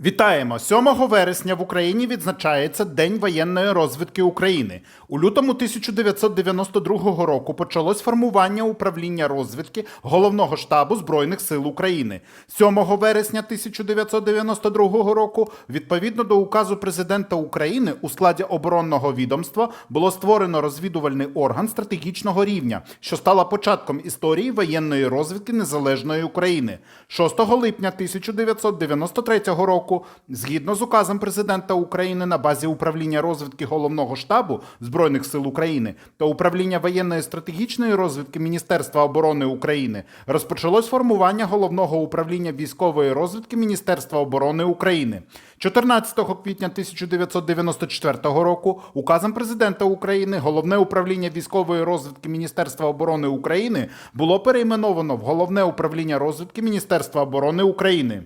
Вітаємо! 7 вересня в Україні відзначається День воєнної розвідки України. У лютому 1992 року почалось формування управління розвідки головного штабу Збройних сил України. 7 вересня 1992 року, відповідно до указу президента України, у складі оборонного відомства було створено розвідувальний орган стратегічного рівня, що стала початком історії воєнної розвідки незалежної України. 6 липня 1993 року, згідно з указом президента України на базі управління розвідки головного штабу Збройних сил України та управління воєнної стратегічної розвідки Міністерства оборони України, розпочалось формування головного управління військової розвідки Міністерства оборони України. 14 квітня 1994 року указом президента України головне управління військової розвідки Міністерства оборони України було перейменовано в головне управління розвідки Міністерства оборони України.